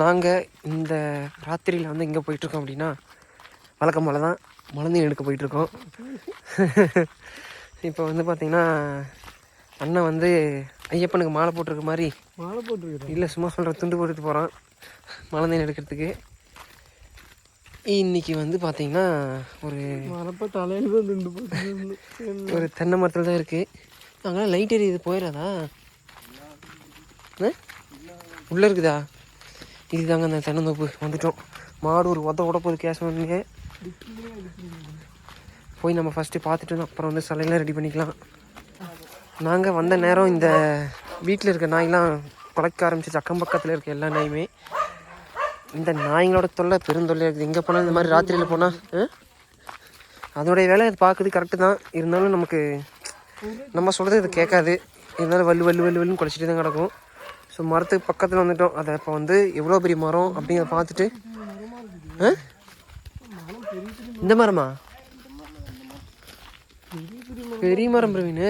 நாங்கள் இந்த ராத்திரியில் வந்து எங்கே போயிட்டுருக்கோம் அப்படின்னா வழக்கம் போல தான் மலந்தி எடுக்க போயிட்டுருக்கோம். இப்போ வந்து பார்த்திங்கன்னா அண்ணன் வந்து ஐயப்பனுக்கு மாலை போட்டிருக்க மாதிரி மாலை போட்டுருக்குறேன் இல்லை சும்மா சொல்கிற துண்டு போட்டுட்டு போகிறான் மலந்தேன் எடுக்கிறதுக்கு. இன்னைக்கு வந்து பார்த்திங்கன்னா ஒரு மரப்ப தலையில தான் திண்டு போட்டு ஒரு தென்னை மரத்தில் தான் இருக்குது அங்கெல்லாம் லைட் எரியுது போயிடாதா? உள்ளே இருக்குதா? இதுதாங்க அந்த தென்னந்தோப்பு. வந்துட்டோம். மாடு ஒரு உத உடப்போது போகுது கேஸ் போய் நம்ம ஃபஸ்ட்டு பார்த்துட்டு அப்புறம் வந்து சிலையெல்லாம் ரெடி பண்ணிக்கலாம். நாங்கள் வந்த நேரம் இந்த வீட்டில் இருக்க நாய்லாம் குலைக்க ஆரம்பிச்சிச்சு. அக்கம் பக்கத்தில் இருக்க எல்லா நாயுமே. இந்த நாய்களோட தொல்லை பெருந்தொல்லை இருக்குது. எங்கே போனால் இந்த மாதிரி ராத்திரியில் போனால் அதோடைய வேலை அது பார்க்குறது கரெக்டு தான். இருந்தாலும் நமக்கு நம்ம சொல்கிறது இது கேட்காது. இருந்தாலும் வல்லு வல்லு வல்லு வல்லுன்னு குலைச்சிட்டு தான் கிடக்கும். ஸோ மரத்துக்கு பக்கத்தில் வந்துட்டோம். அதை இப்போ வந்து எவ்வளோ பெரிய மரம் அப்படிங்கிறத பார்த்துட்டு? இந்த மரமா? பெரிய மரம் பிரவீன்?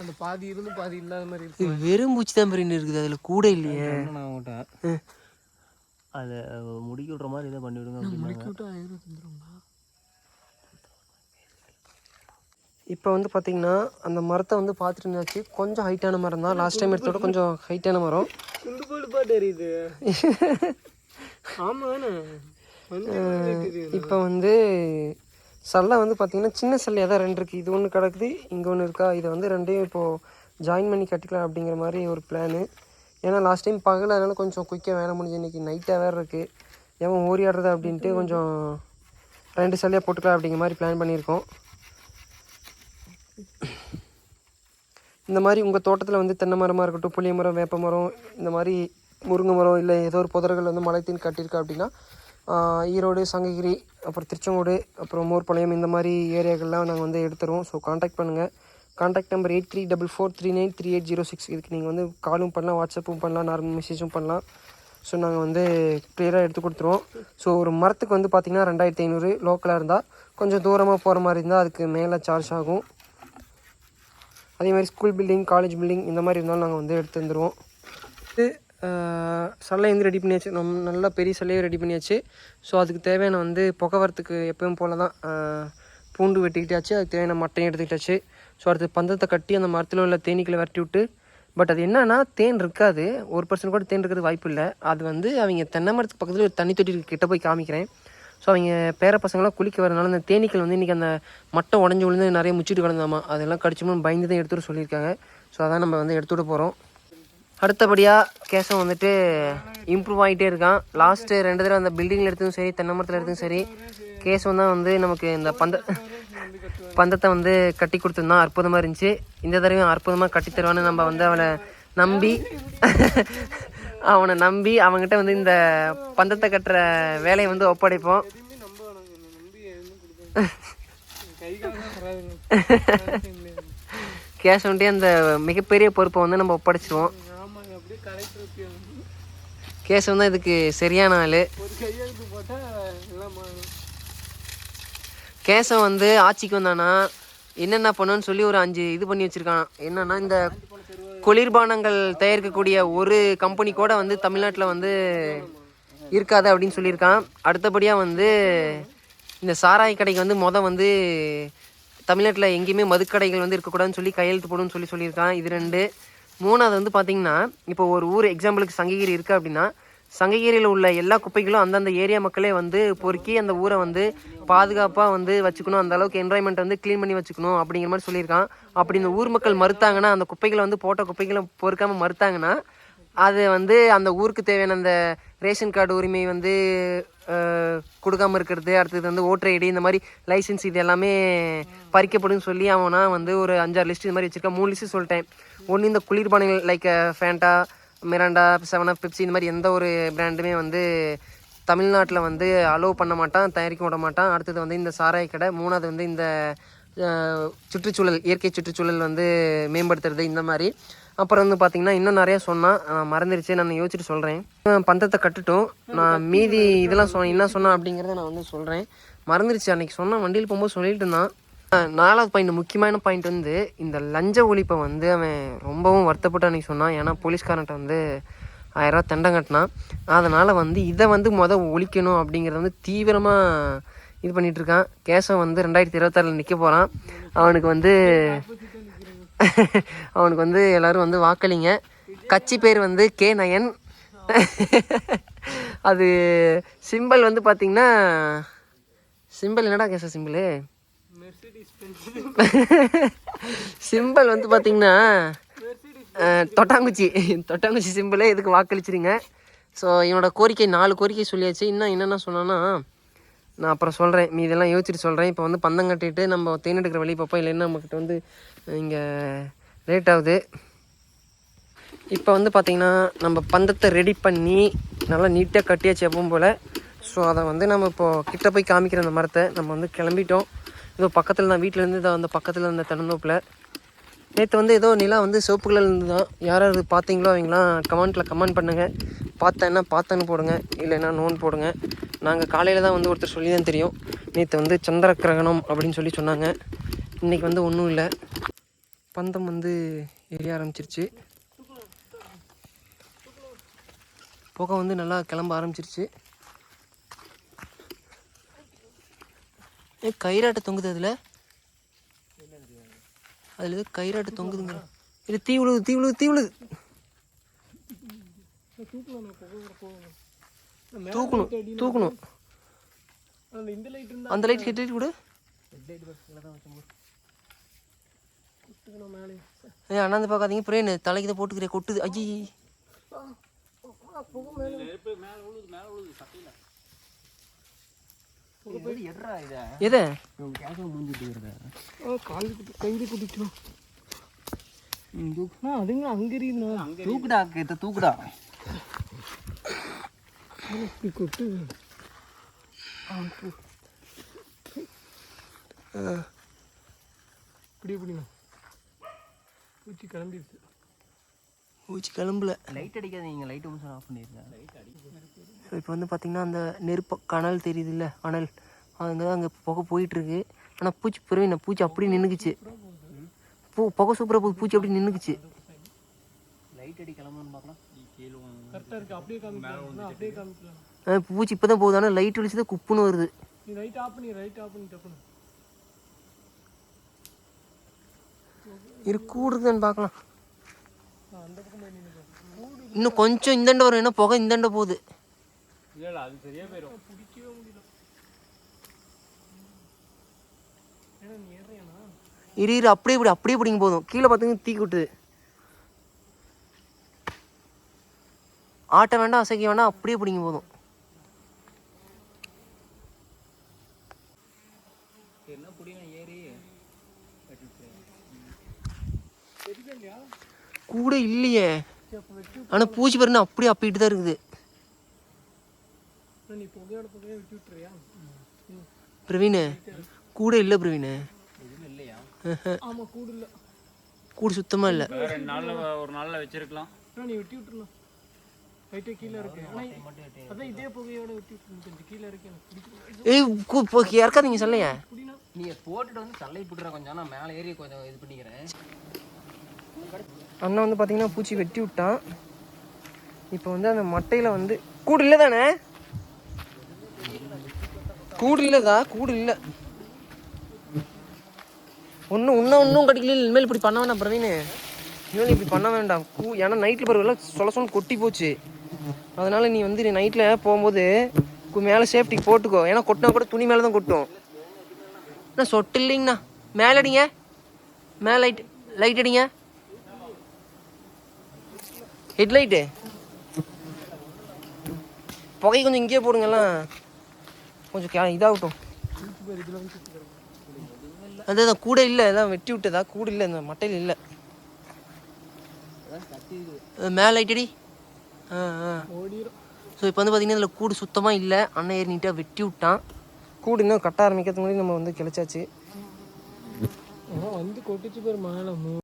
அந்த பாதி இருந்து பாதி இல்லாத மாதிரி இருக்கு. இது வெறும் பூச்சி தான் பிரவீன் இருக்குது. அதில் கூட இல்லையே. நான் அவங்கள்ட்ட. அதை முடிக்க விட்ற மாதிரி இதை பண்ணி விடுங்க அப்படின்னாங்க. விட்டு இப்போ வந்து பார்த்தீங்கன்னா அந்த மரத்தை வந்து பார்த்துட்டு இருந்தாச்சு கொஞ்சம் ஹைட்டான மரம் தான். லாஸ்ட் டைம் எடுத்தோட கொஞ்சம் ஹைட்டான மரம். துண்டு போட்டு பாட்டு எரியுது இப்போ வந்து சல்லை வந்து பார்த்தீங்கன்னா சின்ன சல்லையாக தான் ரெண்டு இருக்குது இது ஒன்று கிடக்குது இங்கே ஒன்று இருக்கா? இதை வந்து ரெண்டையும் இப்போது ஜாயின் பண்ணி கட்டிக்கலாம் அப்படிங்கிற மாதிரி ஒரு பிளானு ஏன்னா லாஸ்ட் டைம் பகல் அதனால கொஞ்சம் குயிக்காக வேலை முடிஞ்சு இன்றைக்கி நைட்டாக வேறு இருக்குது ஏன் ஓரி ஆடுறது அப்படின்ட்டு கொஞ்சம் ரெண்டு சல்லையாக போட்டுக்கலாம் அப்படிங்கிற மாதிரி பிளான் பண்ணியிருக்கோம். இந்த மாதிரி உங்கள் தோட்டத்தில் வந்து தென்னை மரமாக இருக்கட்டும் புளிய மரம் வேப்ப மரம் இந்த மாதிரி முருங்கை மரம் இல்லை ஏதோ ஒரு புதர்கள் வந்து மலைத்தீன் கட்டியிருக்கா அப்படின்னா ஈரோடு சங்ககிரி அப்புறம் திருச்செங்கோடு அப்புறம் மோர்பாளையம் இந்த மாதிரி ஏரியாக்கள்லாம் நாங்கள் வந்து எடுத்துருவோம். ஸோ காண்டாக்ட் பண்ணுங்கள் contact number eight three double four three nine three eight zero six இதுக்கு நீங்கள் வந்து காலும் பண்ணலாம் வாட்ஸ்அப்பும் பண்ணலாம் நார்மல் மெசேஜும் பண்ணலாம். ஸோ நாங்கள் வந்து கிளியராக எடுத்து கொடுத்துருவோம். ஸோ ஒரு மரத்துக்கு வந்து பார்த்திங்கன்னா ரெண்டாயிரத்தி ஐநூறு லோக்கலாக இருந்தால் கொஞ்சம் தூரமாக போகிற மாதிரி இருந்தால் அதுக்கு மேலே சார்ஜ் ஆகும். அதே மாதிரி ஸ்கூல் பில்டிங் காலேஜ் பில்டிங் இந்த மாதிரி இருந்தாலும் நாங்கள் வந்து எடுத்து வந்துடுவோம் இது சல்லை வந்து ரெடி பண்ணியாச்சு. நம்ம நல்லா பெரிய சல்லையை ரெடி பண்ணியாச்சு. ஸோ அதுக்கு தேவையான வந்து புகை வரத்துக்கு எப்பவும் போல தான் பூண்டு வெட்டிக்கிட்டாச்சு. அதுக்கு தேவையான மட்டையும் எடுத்துக்கிட்டாச்சு. ஸோ அடுத்து பந்தத்தை கட்டி அந்த மரத்தில் உள்ள தேனீக்களை விரட்டி விட்டு பட் அது என்னன்னா தேன் இருக்காது. ஒரு பர்சன்ட் கூட தேன் இருக்கிறது வாய்ப்பு இல்லை. அது வந்து அவங்க தென்னை மரத்துக்கு பக்கத்தில் ஒரு தண்ணி தொட்டி கிட்ட போய் காமிக்கிறேன். ஸோ அவங்க பேர பசங்களாம் குளிக்க வரனால அந்த தேனீக்கள் வந்து இன்றைக்கி அந்த மட்டை உடஞ்சி விழுந்து நிறைய முச்சிட்டு கிடந்தாமா அதெல்லாம் கடிச்சுமோ பயந்து தான் எடுத்துகிட்டு சொல்லியிருக்காங்க. ஸோ அதான் நம்ம வந்து எடுத்துகிட்டு போகிறோம் அடுத்தபடியாக கேசம் வந்துட்டு இம்ப்ரூவ் ஆகிட்டே இருக்கான். லாஸ்ட்டு ரெண்டு தடவை அந்த பில்டிங்கில் எடுத்ததும் சரி தென்னை மரத்தில் எடுத்ததும் சரி. கேசம் தான் வந்து நமக்கு இந்த பந்த பந்தத்தை வந்து கட்டி கொடுத்துருந்தான் அற்புதமாக இருந்துச்சு. இந்த தடவையும் அற்புதமாக கட்டி தருவான்னு நம்ம வந்து அவனை நம்பி அவனை நம்பி அவன்கிட்ட வந்து இந்த பந்தத்தை கட்டுற வேலையை வந்து ஒப்படைப்போம். கேஷ் வந்துட்டு அந்த மிகப்பெரிய பொறுப்பை வந்து நம்ம ஒப்படைச்சிருவோம். ஆமாங்க அப்படியே தான் இதுக்கு சரியான ஆள். ஒரு கேசவன் வந்து ஆட்சிக்கு வந்தானா என்னென்ன பண்ணுன்னு சொல்லி ஒரு அஞ்சு இது பண்ணி வச்சிருக்கான். என்னன்னா இந்த குளிர்பானங்கள் தயாரிக்கக்கூடிய ஒரு கம்பெனி கூட வந்து தமிழ்நாட்டில் வந்து இருக்காது அப்படின்னு சொல்லியிருக்கான். அடுத்தபடியாக வந்து இந்த சாராய கடைக்கு வந்து மொதல் வந்து தமிழ்நாட்டில் எங்கேயுமே மதுக்கடைகள் வந்து இருக்கக்கூடாதுன்னு சொல்லி கையெழுத்து போடுன்னு சொல்லி சொல்லியிருக்கான். இது ரெண்டு. மூணாவது வந்து பார்த்திங்கன்னா இப்போ ஒரு ஊர் எக்ஸாம்பிளுக்கு சங்ககிரி இருக்குது அப்படின்னா சங்ககிரியில் உள்ள எல்லா குப்பைகளும் அந்தந்த ஏரியா மக்களே வந்து பொறுக்கி அந்த ஊரை வந்து பாதுகாப்பாக வந்து வச்சுக்கணும். அந்த அளவுக்கு என்வாயன்மெண்ட் வந்து க்ளீன் பண்ணி வச்சுக்கணும் அப்படிங்கிற மாதிரி சொல்லியிருக்கான். அப்படி இந்த ஊர் மக்கள் மறுத்தாங்கன்னா அந்த குப்பைகளை வந்து போட்ட குப்பைகளை பொறுக்காமல் மறுத்தாங்கன்னா அது வந்து அந்த ஊருக்கு தேவையான அந்த ரேஷன் கார்டு உரிமை வந்து கொடுக்காமல் கொடுக்காம இருக்கிறது அடுத்தது வந்து ஓட்டர் ஐடி இந்த மாதிரி லைசன்ஸ் இது எல்லாமே பறிக்கப்படும் சொல்லி அவனா வந்து ஒரு அஞ்சாறு லிஸ்ட் இது மாதிரி வச்சிருக்கான். மூணு லிஸ்ட்டு சொல்லிட்டேன். ஒன்று இந்த குளிர்பானங்கள் like Fanta Mirinda seven up Pepsi இந்த மாதிரி எந்த ஒரு பிராண்டுமே வந்து தமிழ்நாட்டில் வந்து அலோவ் பண்ண மாட்டான் தயாரிக்க விட மாட்டான். அடுத்தது வந்து இந்த சாராய கடை மூணாவது வந்து இந்த சுற்றுச்சூழல் இயற்கை சுற்றுச்சூழல் வந்து மேம்படுத்துறது இந்த மாதிரி. அப்புறம் வந்து பார்த்தீங்கன்னா இன்னும் நிறைய சொன்னால் நான் மறந்துருச்சு. நான் யோசிச்சுட்டு சொல்கிறேன் பந்தத்தை கட்டுட்டும். நான் மீதி இதெல்லாம் சொ என்ன சொன்னேன் அப்படிங்கிறத நான் வந்து சொல்கிறேன் மறந்துருச்சு. அன்றைக்கி சொன்னால் வண்டியில் போகும்போது சொல்லிட்டு இருந்தான். நாலாவது பாயிண்ட் முக்கியமான பாயிண்ட் வந்து இந்த லஞ்ச ஒழிப்பை வந்து அவன் ரொம்பவும் வருத்தப்பட்டு அன்றைக்கி சொன்னான் ஏன்னா போலீஸ்காரன்ட்ட வந்து ஆயிரரூவா தண்டம் கட்டினான். அதனால் வந்து இதை வந்து மொதல் ஒழிக்கணும் அப்படிங்கிறத வந்து தீவிரமாக இது பண்ணிகிட்டு இருக்கான். கேசவன் வந்து ரெண்டாயிரத்தி இருபத்தாறில் நிற்க போகிறான் அவனுக்கு வந்து அவனுக்கு வந்து எல்லாரும் வந்து வாக்களிங்க. கட்சி பேர் வந்து கே நயன். அது சிம்பிள் வந்து பார்த்திங்கன்னா சிம்பிள் என்னடா கேச சிம்பிள் சிம்பிள் வந்து பார்த்தீங்கன்னா தொட்டாங்குச்சி. தொட்டாங்குச்சி சிம்பிளே இதுக்கு வாக்களிச்சிருங்க? ஸோ என்னோட கோரிக்கை நாலு கோரிக்கை சொல்லியாச்சு. இன்னும் என்னென்ன சொன்னேன்னா நான் அப்புறம் சொல்கிறேன் மீ இதெல்லாம் யோசிச்சுட்டு சொல்கிறேன் இப்போ வந்து பந்தம் கட்டிட்டு நம்ம தேன் எடுக்கிற வழி பார்ப்போம். இல்லைன்னா நம்மக்கிட்ட வந்து இங்கே லேட் ஆகுது. இப்போ வந்து பார்த்திங்கன்னா நம்ம பந்தத்தை ரெடி பண்ணி நல்லா நீட்டாக கட்டியாச்சு எப்பவும் போல். ஸோ அதை வந்து நம்ம இப்போது கிட்ட போய் காமிக்கிற அந்த மரத்தை நம்ம வந்து கிளம்பிட்டோம். இதோ பக்கத்தில் தான் வீட்டிலேருந்து தான் அந்த பக்கத்தில் இருந்த தென்னந்தோப்பில். நேற்று வந்து ஏதோ நிலா வந்து சிவப்பு கலர்லேருந்து தான் யார் யார் பார்த்தீங்களோ அவங்களாம் கமெண்ட்டில் கமெண்ட் பண்ணுங்கள் பார்த்தேன்னா பார்த்தேன்னு போடுங்க. இல்லைன்னா நோன் போடுங்க. நாங்கள் காலையில் தான் வந்து ஒருத்தர் சொல்லி தான் தெரியும். நேற்று வந்து சந்திர கிரகணம் அப்படின்னு சொல்லி சொன்னாங்க. இன்றைக்கி வந்து ஒன்றும் இல்லை. பந்தம் வந்து எரிய ஆரம்பிச்சிருச்சு. புகை வந்து நல்லா கிளம்ப ஆரம்பிச்சிருச்சு. ஏ கயிறாட்ட தொங்குது அதில்? அதில் ஏதோ கயிறாட்ட தொங்குதுங்க இது தீ விழுது தீ விழுது தீ விழுது. தூக்கணும் தூக்கணும். அந்த இந்த லைட் அந்த லைட் ஹெட் லைட் கூட. ஏ அண்ணாந்து பார்க்காதீங்க பிரேன் தலைக்கு தான் போட்டுக்கிறேன் கொட்டுது. ஐயி எதை குட்டி கைந்து குட்டிச்சோம் ஆ அதுங்க அங்கே தூக்குடா இதை தூக்குடா கொட்டு இப்படி எப்படிண்ணா பூச்சி கிளம்பிடுச்சு பூச்சி கிளம்பல லைட் அடிக்காதீங்க லைட் ஆஃப் பண்ணிடுங்க ஸோ இப்போ வந்து பார்த்திங்கன்னா அந்த நெருப்பு கனல் தெரியுது இல்லை அனல். அங்கே தான் அங்கே புகை போயிட்டுருக்கு. ஆனால் பூச்சி பிறவி பூச்சி அப்படியே நின்றுக்குச்சு பூ புகை சூப்பராக போகுது. பூச்சி அப்படியே நின்றுக்குச்சு லைட் அடி கிளம்புன்னு பார்க்கலாம் கரெக்டாக இருக்கு. அப்படியே காமிக்கலாம். அப்படியே காமிக்கலாம். ஆ, பூச்சி இப்போ தான் போகுது. ஆனால் லைட் அடிச்சு தான் குப்புன்னு வருது. இரு கூடுதுன்னு பார்க்கலாம் நான் இன்னும் கொஞ்சம் இந்தாண்ட வரும். ஏன்னா புகை இந்தாண்ட போகுது. இல்லை அது சரியா போயிடும் பிடிக்கவே முடியல. ஏன்னா நீ ஏறியாண்ணா இரு இரு அப்படியே இப்படி அப்படியே பிடிங்க போதும். கீழே பார்த்தீங்கன்னா தீ கொட்டுது. ஆட்ட வேண்டாம் அசைக்க வேண்டாம் அப்படியே பிடிங்க போதும். என்ன புடினா ஏறி. கூட இல்லையே. ஆனால் பூச்சி பாருங்க அப்படியே அப்பிட்டு தான் இருக்குது. நீ புகையோட புகையை விட்டு விட்டுறியா? பிரவீன்? கூட இல்லை பிரவீன்? இல்லையா? ஆமா கூடு இல்ல. கூடு சுத்தமாக இல்லை. ரெண்டு நாள்ல ஒரு நாள்ல வச்சிருக்கலாம். நீ வெட்டி விட்டுருணும் லைட்டே கீழே இருக்கு. அதான் இதே புகையோட வெட்டி விட்டுருணும் கொஞ்சம் கீழே இருக்கு எனக்கு பிடிக்கும் ஏய் கூ- போ- இறக்காதீங்க சொல்லையா அப்படின்னா நீ போட்டுட்டு வந்து தள்ளை போட்டுற கொஞ்சம். நான் மேலே ஏறி கொஞ்சம் இது பண்ணிக்கிறேன். அண்ணன் வந்து பார்த்தீங்கன்னா பூச்சி வெட்டி விட்டான். இப்போ வந்து அந்த மட்டையில் வந்து கூடு இல்லை தானே கூடு இல்லைதா கூடு இல்லை ஒன்றும் இன்னும் ஒன்றும் கிடைக்கல இனிமேல் இப்படி பண்ண வேண்டாம் பிரவீனு. இனிமேல் இப்படி பண்ண வேண்டாம். கூ ஏன்னா நைட்டில் பருவெல்லாம் சொல்ல சொல்ல கொட்டி போச்சு. அதனால் நீ வந்து நீ நைட்டில் போகும்போது மேலே சேஃப்டி போட்டுக்கோ. ஏன்னா கொட்டினா கூட துணி மேலே தான் கொட்டும். அண்ணா சொட்டு இல்லைங்கண்ணா. மேலே அடிங்க. மேலே லைட் லைட் அடிங்க. ஹெட்லைட்டு புகை கொஞ்சம் இங்கேயே போடுங்கலாம் கொஞ்சம் கே இதாகட்டும். அதுதான் கூட இல்லை எல்லாம் வெட்டி விட்டதா? கூட இல்லை இந்த மட்டையில் இல்லை. மேலே ஆ ஆ. ஸோ இப்போ வந்து பார்த்தீங்கன்னா இதில் கூடு சுத்தமாக இல்லை. அண்ணன் ஏறி நீட்டாக வெட்டி விட்டான். கூடு இன்னும் கட்ட ஆரம்பிக்கிறதுக்கு முன்னாடி நம்ம வந்து கிளச்சாச்சு. வந்து கொட்டிச்சு பேர் மேலே